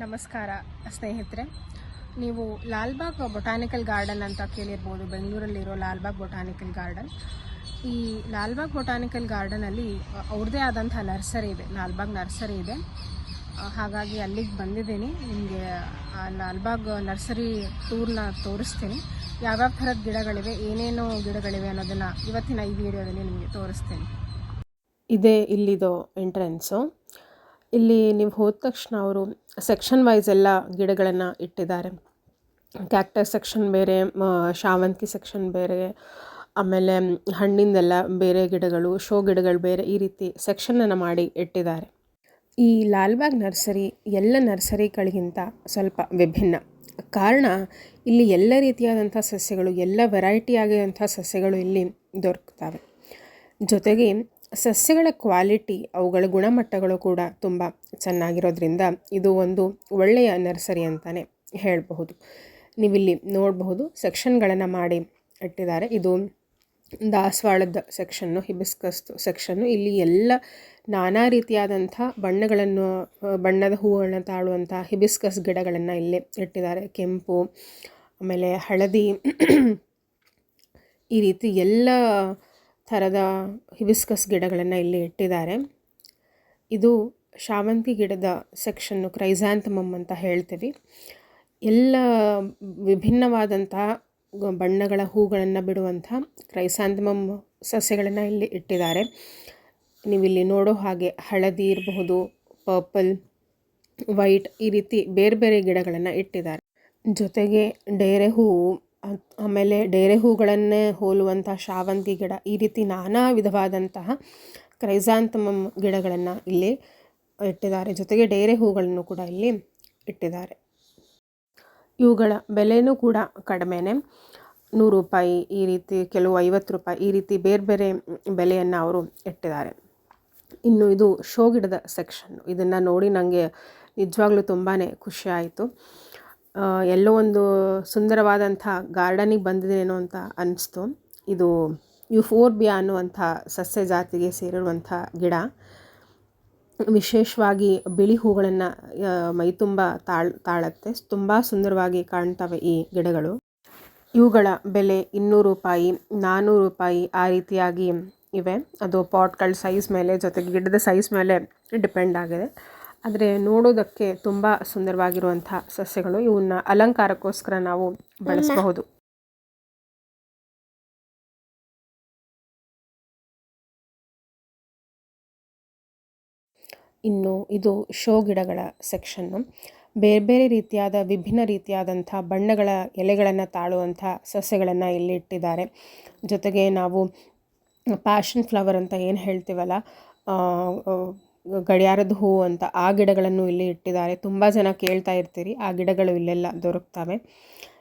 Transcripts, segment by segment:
ನಮಸ್ಕಾರ, ಸ್ನೇಹಿತರೆ. ನೀವು ಲಾಲ್ಬಾಗ್ ಬೊಟಾನಿಕಲ್ ಗಾರ್ಡನ್ ಅಂತ ಕೇಳಿರ್ಬೋದು. ಬೆಂಗಳೂರಲ್ಲಿರೋ ಲಾಲ್ಬಾಗ್ ಬೊಟಾನಿಕಲ್ ಗಾರ್ಡನ್. ಈ ಲಾಲ್ಬಾಗ್ ಬೊಟಾನಿಕಲ್ ಗಾರ್ಡನಲ್ಲಿ ಅವ್ರದ್ದೇ ಆದಂಥ ನರ್ಸರಿ ಇದೆ. ಲಾಲ್ಬಾಗ್ ನರ್ಸರಿ ಇದೆ. ಹಾಗಾಗಿ ಅಲ್ಲಿಗೆ ಬಂದಿದ್ದೀನಿ. ನಿಮಗೆ ಆ ಲಾಲ್ಬಾಗ್ ನರ್ಸರಿ ಟೂರ್ನ ತೋರಿಸ್ತೀನಿ. ಯಾವ್ಯಾವ ಥರದ ಗಿಡಗಳಿವೆ, ಏನೇನು ಗಿಡಗಳಿವೆ ಅನ್ನೋದನ್ನು ಇವತ್ತಿನ ಈ ವಿಡಿಯೋದಲ್ಲಿ ನಿಮಗೆ ತೋರಿಸ್ತೀನಿ. ಇದೇ ಇಲ್ಲಿದು ಎಂಟ್ರೆನ್ಸು. ಇಲ್ಲಿ ನೀವು ಹೋದ ತಕ್ಷಣ ಅವರು ಸೆಕ್ಷನ್ ವೈಸ್ ಎಲ್ಲ ಗಿಡಗಳನ್ನು ಇಟ್ಟಿದ್ದಾರೆ. ಕ್ಯಾಕ್ಟಸ್ ಸೆಕ್ಷನ್ ಬೇರೆ ಶಾವಂತಿ ಸೆಕ್ಷನ್ ಬೇರೆ, ಆಮೇಲೆ ಹಣ್ಣಿಂದೆಲ್ಲ ಬೇರೆ ಗಿಡಗಳು, ಶೋ ಗಿಡಗಳು ಬೇರೆ ಈ ರೀತಿ ಸೆಕ್ಷನನ್ನು ಮಾಡಿ ಇಟ್ಟಿದ್ದಾರೆ. ಈ ಲಾಲ್ಬಾಗ್ ನರ್ಸರಿ ಎಲ್ಲ ನರ್ಸರಿಗಳಿಗಿಂತ ಸ್ವಲ್ಪ ವಿಭಿನ್ನ. ಕಾರಣ, ಇಲ್ಲಿ ಎಲ್ಲ ರೀತಿಯಾದಂಥ ಸಸ್ಯಗಳು, ಎಲ್ಲ ವೆರೈಟಿ ಆಗಿರುವಂಥ ಸಸ್ಯಗಳು ಇಲ್ಲಿ ದೊರಕ್ತವೆ. ಜೊತೆಗೆ ಸಸ್ಯಗಳ ಕ್ವಾಲಿಟಿ, ಅವುಗಳ ಗುಣಮಟ್ಟಗಳು ಕೂಡ ತುಂಬ ಚೆನ್ನಾಗಿರೋದ್ರಿಂದ ಇದು ಒಂದು ಒಳ್ಳೆಯ ನರ್ಸರಿ ಅಂತಲೇ ಹೇಳಬಹುದು. ನೀವಿಲ್ಲಿ ನೋಡಬಹುದು, ಸೆಕ್ಷನ್ಗಳನ್ನು ಮಾಡಿ ಇಟ್ಟಿದ್ದಾರೆ. ಇದು ದಾಸವಾಳದ ಸೆಕ್ಷನ್ನು, ಹಿಬಿಸ್ಕಸ್ ಸೆಕ್ಷನ್ನು. ಇಲ್ಲಿ ಎಲ್ಲ ನಾನಾ ರೀತಿಯಾದಂಥ ಬಣ್ಣಗಳನ್ನು, ಬಣ್ಣದ ಹೂವುಗಳನ್ನ ತಾಳುವಂಥ ಹಿಬಿಸ್ಕಸ್ ಗಿಡಗಳನ್ನು ಇಲ್ಲಿ ಇಟ್ಟಿದ್ದಾರೆ. ಕೆಂಪು, ಆಮೇಲೆ ಹಳದಿ, ಈ ರೀತಿ ಎಲ್ಲ ಥರದ ಹಿಬಿಸ್ಕಸ್ ಗಿಡಗಳನ್ನು ಇಲ್ಲಿ ಇಟ್ಟಿದ್ದಾರೆ. ಇದು ಶಾವಂತಿ ಗಿಡದ ಸೆಕ್ಷನ್ನು ಕ್ರೈಸಾಂಥಮಮ್ ಅಂತ ಹೇಳ್ತೀವಿ. ಎಲ್ಲ ವಿಭಿನ್ನವಾದಂಥ ಬಣ್ಣಗಳ ಹೂಗಳನ್ನು ಬಿಡುವಂಥ ಕ್ರೈಸಾಂಥಮಮ್ ಸಸ್ಯಗಳನ್ನು ಇಲ್ಲಿ ಇಟ್ಟಿದ್ದಾರೆ. ನೀವಿಲ್ಲಿ ನೋಡೋ ಹಾಗೆ ಹಳದಿ ಇರಬಹುದು, ಪರ್ಪಲ್, ವೈಟ್ ಈ ರೀತಿ ಬೇರೆ ಬೇರೆ ಗಿಡಗಳನ್ನು ಇಟ್ಟಿದ್ದಾರೆ. ಜೊತೆಗೆ ಡೇರೆ ಹೂವು ಆಮೇಲೆ ಡೇರೆ ಹೂಗಳನ್ನೇ ಹೋಲುವಂಥ ಶಾವಂತಿ ಗಿಡ, ಈ ರೀತಿ ನಾನಾ ವಿಧವಾದಂತಹ ಕ್ರೈಸಾಂಥಮಮ್ ಗಿಡಗಳನ್ನು ಇಲ್ಲಿ ಇಟ್ಟಿದ್ದಾರೆ. ಜೊತೆಗೆ ಡೇರೆ ಹೂಗಳನ್ನು ಕೂಡ ಇಲ್ಲಿ ಇಟ್ಟಿದ್ದಾರೆ. ಇವುಗಳ ಬೆಲೆಯೂ ಕೂಡ ಕಡಿಮೆನೇ. ನೂರು ರೂಪಾಯಿ ಈ ರೀತಿ, ಕೆಲವು ಐವತ್ತು ರೂಪಾಯಿ ಈ ರೀತಿ ಬೇರೆ ಬೇರೆ ಬೆಲೆಯನ್ನು ಅವರು ಇಟ್ಟಿದ್ದಾರೆ. ಇನ್ನು ಇದು ಶೋ ಗಿಡದ ಸೆಕ್ಷನ್ ಇದನ್ನು ನೋಡಿ ನನಗೆ ನಿಜವಾಗ್ಲೂ ತುಂಬಾ ಖುಷಿ ಆಯಿತು. ಎಲ್ಲೋ ಒಂದು ಸುಂದರವಾದಂಥ ಗಾರ್ಡನಿಗೆ ಬಂದಿದ್ದೇನೋ ಅಂತ ಅನ್ನಿಸ್ತು ಇದು ಯುಫೋರ್ಬಿಯಾ ಅನ್ನುವಂಥ ಸಸ್ಯ ಜಾತಿಗೆ ಸೇರಿರುವಂಥ ಗಿಡ. ವಿಶೇಷವಾಗಿ ಬಿಳಿ ಹೂಗಳನ್ನು ಮೈತುಂಬ ತಾಳ್, ತಾಳತ್ತೆ. ತುಂಬ ಸುಂದರವಾಗಿ ಕಾಣ್ತವೆ ಈ ಗಿಡಗಳು. ಇವುಗಳ ಬೆಲೆ ಇನ್ನೂರು ರೂಪಾಯಿ ನಾನ್ನೂರು ರೂಪಾಯಿ ಆ ರೀತಿಯಾಗಿ ಇವೆ. ಅದು ಪಾಟ್ಗಳ ಸೈಜ್ ಮೇಲೆ ಜೊತೆಗೆ ಗಿಡದ ಸೈಜ್ ಮೇಲೆ ಡಿಪೆಂಡ್ ಆಗಿದೆ. ಆದರೆ ನೋಡೋದಕ್ಕೆ ತುಂಬ ಸುಂದರವಾಗಿರುವಂಥ ಸಸ್ಯಗಳು. ಇವನ್ನ ಅಲಂಕಾರಕ್ಕೋಸ್ಕರ ನಾವು ಬಳಸಬಹುದು. ಇನ್ನು ಇದು ಶೋ ಗಿಡಗಳ ಸೆಕ್ಷನ್ನು ಬೇರೆ ಬೇರೆ ರೀತಿಯಾದ, ವಿಭಿನ್ನ ರೀತಿಯಾದಂಥ ಬಣ್ಣಗಳ ಎಲೆಗಳನ್ನು ತಾಳುವಂಥ ಸಸ್ಯಗಳನ್ನು ಇಲ್ಲಿ ಇಟ್ಟಿದ್ದಾರೆ. ಜೊತೆಗೆ ನಾವು ಪ್ಯಾಷನ್ ಫ್ಲವರ್ ಅಂತ ಏನು ಹೇಳ್ತೀವಲ್ಲ ಗಡಿಯಾರದ ಹೂವು ಅಂತ ಆ ಗಿಡಗಳನ್ನು ಇಲ್ಲಿ ಇಟ್ಟಿದ್ದಾರೆ. ತುಂಬ ಜನ ಕೇಳ್ತಾ ಇರ್ತೀರಿ, ಆ ಗಿಡಗಳು ಇಲ್ಲೆಲ್ಲ ದೊರಕ್ತವೆ.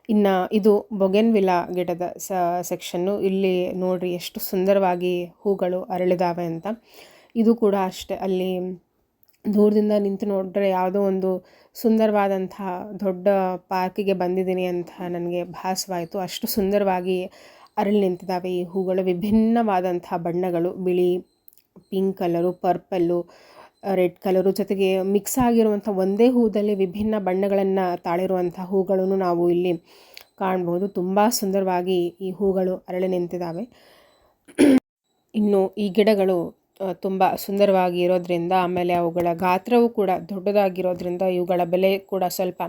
ಇನ್ನು ಇದು ಬೊಗೆನ್ವಿಲಾ ಗಿಡದ ಸ, ಸೆಕ್ಷನ್ನು ಇಲ್ಲಿ ನೋಡಿರಿ ಎಷ್ಟು ಸುಂದರವಾಗಿ ಹೂಗಳು ಅರಳಿದಾವೆ ಅಂತ. ಇದು ಕೂಡ ಅಷ್ಟೇ, ಅಲ್ಲಿ ದೂರದಿಂದ ನಿಂತು ನೋಡಿದ್ರೆ ಯಾವುದೋ ಒಂದು ಸುಂದರವಾದಂಥ ದೊಡ್ಡ ಪಾರ್ಕಿಗೆ ಬಂದಿದ್ದೀನಿ ಅಂತ ನನಗೆ ಭಾಸವಾಯಿತು. ಅಷ್ಟು ಸುಂದರವಾಗಿ ಅರಳಿ ನಿಂತಿದ್ದಾವೆ ಈ ಹೂಗಳು. ವಿಭಿನ್ನವಾದಂಥ ಬಣ್ಣಗಳು, ಬಿಳಿ pink colour, purple, red colour ಜೊತೆಗೆ ಮಿಕ್ಸ್ ಆಗಿರುವಂಥ ಒಂದೇ ಹೂದಲ್ಲಿ ವಿಭಿನ್ನ ಬಣ್ಣಗಳನ್ನು ತಾಳಿರುವಂಥ ಹೂಗಳನ್ನು ನಾವು ಇಲ್ಲಿ ಕಾಣ್ಬೋದು. ತುಂಬ ಸುಂದರವಾಗಿ ಈ ಹೂಗಳು ಅರಳಿ ನಿಂತಿದ್ದಾವೆ. ಇನ್ನು ಈ ಗಿಡಗಳು ತುಂಬ ಸುಂದರವಾಗಿ ಇರೋದ್ರಿಂದ ಆಮೇಲೆ ಅವುಗಳ ಗಾತ್ರವು ಕೂಡ ದೊಡ್ಡದಾಗಿರೋದ್ರಿಂದ ಇವುಗಳ ಬೆಲೆ ಕೂಡ ಸ್ವಲ್ಪ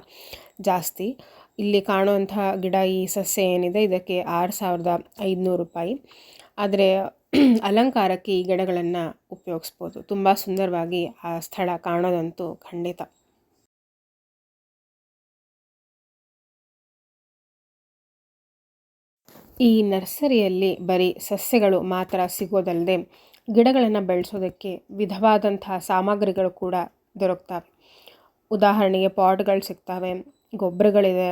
ಜಾಸ್ತಿ. ಇಲ್ಲಿ ಕಾಣುವಂಥ ಗಿಡ ಈ ಸಸ್ಯ ಏನಿದೆ, ಇದಕ್ಕೆ ಆರು ಸಾವಿರದ ಐದುನೂರು ರೂಪಾಯಿ. ಆದರೆ ಅಲಂಕಾರಕ್ಕೆ ಈ ಗಿಡಗಳನ್ನು ಉಪಯೋಗಿಸ್ಬೋದು. ತುಂಬ ಸುಂದರವಾಗಿ ಆ ಸ್ಥಳ ಕಾಣೋದಂತೂ ಖಂಡಿತ. ಈ ನರ್ಸರಿಯಲ್ಲಿ ಬರೀ ಸಸ್ಯಗಳು ಮಾತ್ರ ಸಿಗೋದಲ್ಲದೆ ಗಿಡಗಳನ್ನು ಬೆಳೆಸೋದಕ್ಕೆ ವಿಧವಾದಂತಹ ಸಾಮಗ್ರಿಗಳು ಕೂಡ ದೊರಕ್ತವೆ. ಉದಾಹರಣೆಗೆ ಪಾಟ್ಗಳು ಸಿಗ್ತವೆ, ಗೊಬ್ಬರಗಳಿದೆ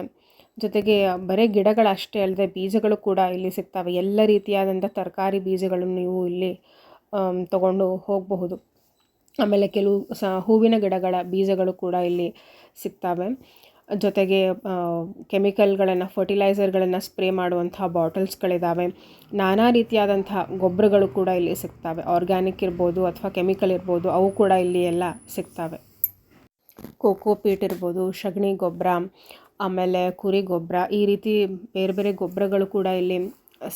ಜೊತೆಗೆ ಬರೀ ಗಿಡಗಳಷ್ಟೇ ಅಲ್ಲದೆ ಬೀಜಗಳು ಕೂಡ ಇಲ್ಲಿ ಸಿಗ್ತವೆ. ಎಲ್ಲ ರೀತಿಯಾದಂಥ ತರಕಾರಿ ಬೀಜಗಳನ್ನು ನೀವು ಇಲ್ಲಿ ತಗೊಂಡು ಹೋಗಬಹುದು. ಆಮೇಲೆ ಕೆಲವು ಸ, ಹೂವಿನ ಗಿಡಗಳ ಬೀಜಗಳು ಕೂಡ ಇಲ್ಲಿ ಸಿಗ್ತವೆ. ಜೊತೆಗೆ ಕೆಮಿಕಲ್ಗಳನ್ನು, ಫರ್ಟಿಲೈಸರ್ಗಳನ್ನು ಸ್ಪ್ರೇ ಮಾಡುವಂಥ ಬಾಟಲ್ಸ್ಗಳಿದ್ದಾವೆ ನಾನಾ ರೀತಿಯಾದಂಥ ಗೊಬ್ಬರಗಳು ಕೂಡ ಇಲ್ಲಿ ಸಿಗ್ತವೆ. ಆರ್ಗ್ಯಾನಿಕ್ ಇರ್ಬೋದು ಅಥವಾ ಕೆಮಿಕಲ್ ಇರ್ಬೋದು, ಅವು ಕೂಡ ಇಲ್ಲಿ ಎಲ್ಲ ಸಿಗ್ತವೆ. ಕೋಕೋ ಪೀಟ್ ಇರ್ಬೋದು, ಸಗಣಿ ಗೊಬ್ಬರ ಆಮೇಲೆ ಕುರಿ ಗೊಬ್ಬರ ಈ ರೀತಿ ಬೇರೆ ಬೇರೆ ಗೊಬ್ಬರಗಳು ಕೂಡ ಇಲ್ಲಿ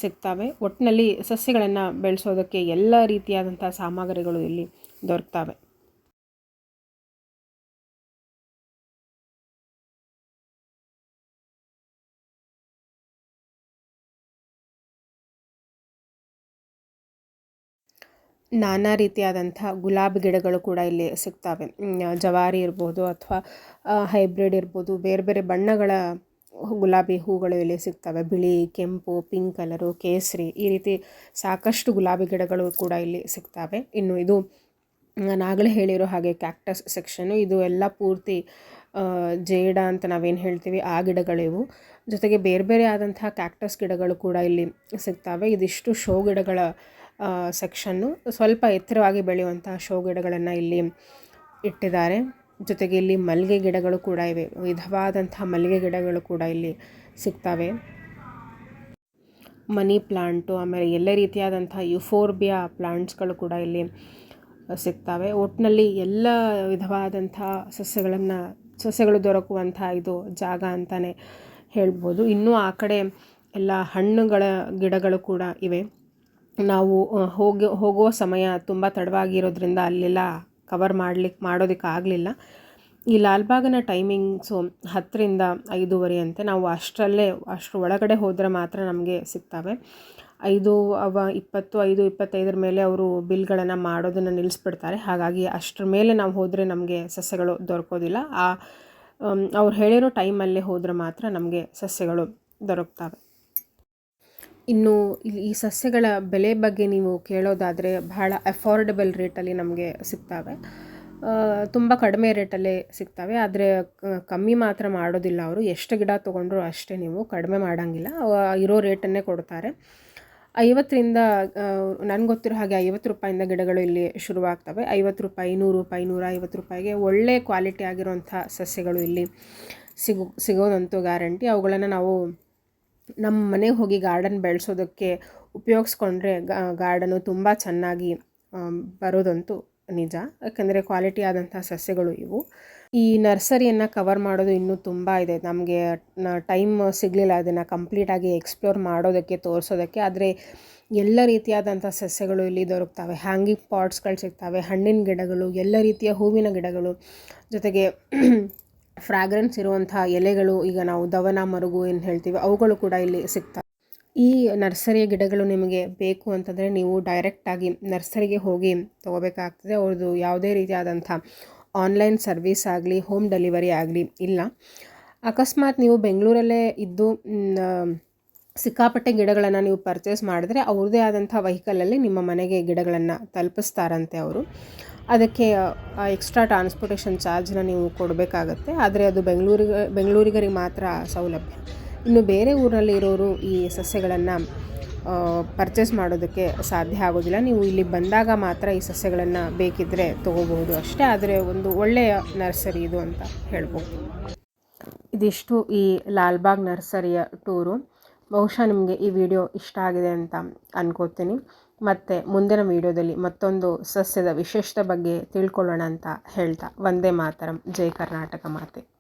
ಸಿಗ್ತವೆ. ಒಟ್ಟಿನಲ್ಲಿ ಸಸ್ಯಗಳನ್ನು ಬೆಳೆಸೋದಕ್ಕೆ ಎಲ್ಲ ರೀತಿಯಾದಂಥ ಸಾಮಗ್ರಿಗಳು ಇಲ್ಲಿ ದೊರಕ್ತವೆ. ನಾನಾ ರೀತಿಯಾದಂಥ ಗುಲಾಬಿ ಗಿಡಗಳು ಕೂಡ ಇಲ್ಲಿ ಸಿಗ್ತವೆ. ಜವಾರಿ ಇರ್ಬೋದು ಅಥವಾ ಹೈಬ್ರಿಡ್ ಇರ್ಬೋದು, ಬೇರೆ ಬೇರೆ ಬಣ್ಣಗಳ ಗುಲಾಬಿ ಹೂಗಳು ಇಲ್ಲಿ ಸಿಗ್ತವೆ. ಬಿಳಿ, ಕೆಂಪು, ಪಿಂಕ್ ಕಲರು, ಕೇಸರಿ ಈ ರೀತಿ ಸಾಕಷ್ಟು ಗುಲಾಬಿ ಗಿಡಗಳು ಕೂಡ ಇಲ್ಲಿ ಸಿಗ್ತವೆ. ಇನ್ನು ಇದು ನಾಗಲೇ ಹೇಳಿರೋ ಹಾಗೆ ಕ್ಯಾಕ್ಟಸ್ ಸೆಕ್ಷನು, ಇದು ಎಲ್ಲ ಪೂರ್ತಿ ಜೇಡ ಅಂತ ನಾವೇನು ಹೇಳ್ತೀವಿ, ಆ ಗಿಡಗಳಿವು ಜೊತೆಗೆ ಬೇರೆ ಬೇರೆ ಆದಂತಹ ಕ್ಯಾಕ್ಟಸ್ ಗಿಡಗಳು ಕೂಡ ಇಲ್ಲಿ ಸಿಗ್ತವೆ. ಇದಿಷ್ಟು ಶೋ ಗಿಡಗಳ ಸೆಕ್ಷನ್ನು ಸ್ವಲ್ಪ ಎತ್ತರವಾಗಿ ಬೆಳೆಯುವಂತಹ ಶೋ ಗಿಡಗಳನ್ನು ಇಲ್ಲಿ ಇಟ್ಟಿದ್ದಾರೆ. ಜೊತೆಗೆ ಇಲ್ಲಿ ಮಲ್ಲಿಗೆ ಗಿಡಗಳು ಕೂಡ ಇವೆ. ವಿಧವಾದಂತಹ ಮಲ್ಲಿಗೆ ಗಿಡಗಳು ಕೂಡ ಇಲ್ಲಿ ಸಿಗ್ತವೆ. ಮನಿ ಪ್ಲಾಂಟು, ಆಮೇಲೆ ಎಲ್ಲ ರೀತಿಯಾದಂಥ ಯುಫೋರ್ಬಿಯಾ ಪ್ಲಾಂಟ್ಸ್ಗಳು ಕೂಡ ಇಲ್ಲಿ ಸಿಗ್ತವೆ. ಒಟ್ಟಿನಲ್ಲಿ ಎಲ್ಲ ವಿಧವಾದಂಥ ಸಸ್ಯಗಳನ್ನು, ಸಸ್ಯಗಳು ದೊರಕುವಂಥ ಇದು ಜಾಗ ಅಂತಲೇ ಹೇಳ್ಬೋದು. ಇನ್ನೂ ಆ ಕಡೆ ಎಲ್ಲ ಹಣ್ಣುಗಳ ಗಿಡಗಳು ಕೂಡ ಇವೆ. ನಾವು ಹೋಗಿ, ಹೋಗುವ ಸಮಯ ತುಂಬ ತಡವಾಗಿರೋದ್ರಿಂದ ಅಲ್ಲೆಲ್ಲ ಕವರ್ ಮಾಡ್ಲಿಕ್ಕೆ ಮಾಡೋದಕ್ಕೆ ಆಗಲಿಲ್ಲ. ಈ ಲಾಲ್ಬಾಗನ ಟೈಮಿಂಗ್ಸು ಹತ್ತರಿಂದ ಐದೂವರೆ ಅಂತೆ ನಾವು ಅಷ್ಟರಲ್ಲೇ, ಅಷ್ಟರ ಒಳಗಡೆ ಹೋದರೆ ಮಾತ್ರ ನಮಗೆ ಸಿಗ್ತವೆ. ಐದು, ಅವ ಇಪ್ಪತ್ತು, ಐದು, ಇಪ್ಪತ್ತೈದರ ಮೇಲೆ ಅವರು ಬಿಲ್ಗಳನ್ನು ಮಾಡೋದನ್ನು ನಿಲ್ಲಿಸ್ಬಿಡ್ತಾರೆ ಹಾಗಾಗಿ ಅಷ್ಟರ ಮೇಲೆ ನಾವು ಹೋದರೆ ನಮಗೆ ಸಸ್ಯಗಳು ದೊರಕೋದಿಲ್ಲ. ಆ ಅವ್ರು ಹೇಳಿರೋ ಟೈಮಲ್ಲೇ ಹೋದರೆ ಮಾತ್ರ ನಮಗೆ ಸಸ್ಯಗಳು ದೊರಕ್ತವೆ. ಇನ್ನು ಇಲ್ಲಿ ಈ ಸಸ್ಯಗಳ ಬೆಲೆ ಬಗ್ಗೆ ನೀವು ಕೇಳೋದಾದರೆ ಬಹಳ ಅಫೋರ್ಡಬಲ್ ರೇಟಲ್ಲಿ ನಮಗೆ ಸಿಗ್ತವೆ. ತುಂಬ ಕಡಿಮೆ ರೇಟಲ್ಲೇ ಸಿಗ್ತವೆ. ಆದರೆ ಕಮ್ಮಿ ಮಾತ್ರ ಮಾಡೋದಿಲ್ಲ ಅವರು. ಎಷ್ಟು ಗಿಡ ತೊಗೊಂಡ್ರು ಅಷ್ಟೇ ನೀವು ಕಡಿಮೆ ಮಾಡೋಂಗಿಲ್ಲ. ಇರೋ ರೇಟನ್ನೇ ಕೊಡ್ತಾರೆ. ಐವತ್ತರಿಂದ ನನಗೆ ಗೊತ್ತಿರೋ ಹಾಗೆ ಐವತ್ತು ರೂಪಾಯಿಂದ ಗಿಡಗಳು ಇಲ್ಲಿ ಶುರುವಾಗ್ತವೆ. ಐವತ್ತು ರೂಪಾಯಿ, ನೂರು ರೂಪಾಯಿ, ನೂರ ಐವತ್ತು ರೂಪಾಯಿಗೆ ಒಳ್ಳೆ ಕ್ವಾಲಿಟಿ ಆಗಿರುವಂಥ ಸಸ್ಯಗಳು ಇಲ್ಲಿ ಸಿಗು, ಸಿಗೋದಂತೂ ಗ್ಯಾರಂಟಿ ಅವುಗಳನ್ನು ನಾವು ನಮ್ಮ ಮನೆಗೆ ಹೋಗಿ ಗಾರ್ಡನ್ ಬೆಳೆಸೋದಕ್ಕೆ ಉಪಯೋಗಿಸ್ಕೊಂಡ್ರೆ ಗಾರ್ಡನು ತುಂಬ ಚೆನ್ನಾಗಿ ಬರೋದಂತೂ ನಿಜ. ಯಾಕೆಂದರೆ ಕ್ವಾಲಿಟಿ ಆದಂಥ ಸಸ್ಯಗಳು ಇವು. ಈ ನರ್ಸರಿಯನ್ನು ಕವರ್ ಮಾಡೋದು ಇನ್ನೂ ತುಂಬ ಇದೆ. ನಮಗೆ ಟೈಮ್ ಸಿಗಲಿಲ್ಲ ಅದನ್ನು ಕಂಪ್ಲೀಟಾಗಿ ಎಕ್ಸ್ಪ್ಲೋರ್ ಮಾಡೋದಕ್ಕೆ, ತೋರಿಸೋದಕ್ಕೆ. ಆದರೆ ಎಲ್ಲ ರೀತಿಯಾದಂಥ ಸಸ್ಯಗಳು ಇಲ್ಲಿ ದೊರಕ್ತವೆ. ಹ್ಯಾಂಗಿಂಗ್ ಪಾಟ್ಸ್ಗಳು ಸಿಗ್ತವೆ. ಹಣ್ಣಿನ ಗಿಡಗಳು, ಎಲ್ಲ ರೀತಿಯ ಹೂವಿನ ಗಿಡಗಳು. ಜೊತೆಗೆ ಫ್ರಾಗ್ರೆನ್ಸ್ ಇರುವಂತಹ ಎಲೆಗಳು ಈಗ ನಾವು ದವನ, ಮರುಗು ಏನು ಹೇಳ್ತೀವಿ ಅವುಗಳು ಕೂಡ ಇಲ್ಲಿ ಸಿಗ್ತವೆ ಈ ನರ್ಸರಿಯ ಗಿಡಗಳು ನಿಮಗೆ ಬೇಕು ಅಂತಂದರೆ ನೀವು ಡೈರೆಕ್ಟಾಗಿ ನರ್ಸರಿಗೆ ಹೋಗಿ ತೊಗೋಬೇಕಾಗ್ತದೆ. ಅವ್ರದ್ದು ಯಾವುದೇ ರೀತಿಯಾದಂಥ ಆನ್ಲೈನ್ ಸರ್ವಿಸ್ ಆಗಲಿ ಹೋಮ್ ಡೆಲಿವರಿ ಆಗಲಿ ಇಲ್ಲ. ಅಕಸ್ಮಾತ್ ನೀವು ಬೆಂಗಳೂರಲ್ಲೇ ಇದ್ದು ಸಿಕ್ಕಾಪಟ್ಟೆ ಗಿಡಗಳನ್ನು ನೀವು ಪರ್ಚೇಸ್ ಮಾಡಿದ್ರೆ ಅವ್ರದ್ದೇ ಆದಂಥ ವೆಹಿಕಲಲ್ಲಿ ನಿಮ್ಮ ಮನೆಗೆ ಗಿಡಗಳನ್ನು ತಲುಪಿಸ್ತಾರಂತೆ ಅವರು. ಅದಕ್ಕೆ ಎಕ್ಸ್ಟ್ರಾ ಟ್ರಾನ್ಸ್ಪೋರ್ಟೇಷನ್ ಚಾರ್ಜನ್ನ ನೀವು ಕೊಡಬೇಕಾಗತ್ತೆ. ಆದರೆ ಅದು ಬೆಂಗಳೂರಿಗೆ, ಬೆಂಗಳೂರಿಗರಿಗೆ ಮಾತ್ರ ಸೌಲಭ್ಯ. ಇನ್ನು ಬೇರೆ ಊರಲ್ಲಿ ಇರೋರು ಈ ಸಸ್ಯಗಳನ್ನು ಪರ್ಚೇಸ್ ಮಾಡೋದಕ್ಕೆ ಸಾಧ್ಯ ಆಗೋದಿಲ್ಲ. ನೀವು ಇಲ್ಲಿ ಬಂದಾಗ ಮಾತ್ರ ಈ ಸಸ್ಯಗಳನ್ನು ಬೇಕಿದ್ದರೆ ತೊಗೋಬಹುದು ಅಷ್ಟೇ. ಆದರೆ ಒಂದು ಒಳ್ಳೆಯ ನರ್ಸರಿ ಇದು ಅಂತ ಹೇಳ್ಬೋದು. ಇದಿಷ್ಟು ಈ ಲಾಲ್ಬಾಗ್ ನರ್ಸರಿಯ ಟೂರು. ಬಹುಶಃ ನಿಮಗೆ ಈ ವಿಡಿಯೋ ಇಷ್ಟ ಆಗಿದೆ ಅಂತ ಅನ್ಕೋತೀನಿ. ಮತ್ತು ಮುಂದಿನ ವಿಡಿಯೋದಲ್ಲಿ ಮತ್ತೊಂದು ಸಸ್ಯದ ವಿಶಿಷ್ಟ ಬಗ್ಗೆ ತಿಳ್ಕೊಳ್ಳೋಣ ಅಂತ ಹೇಳ್ತಾ, ವಂದೇ ಮಾತರಂ, ಜೈ ಕರ್ನಾಟಕ ಮಾತೆ.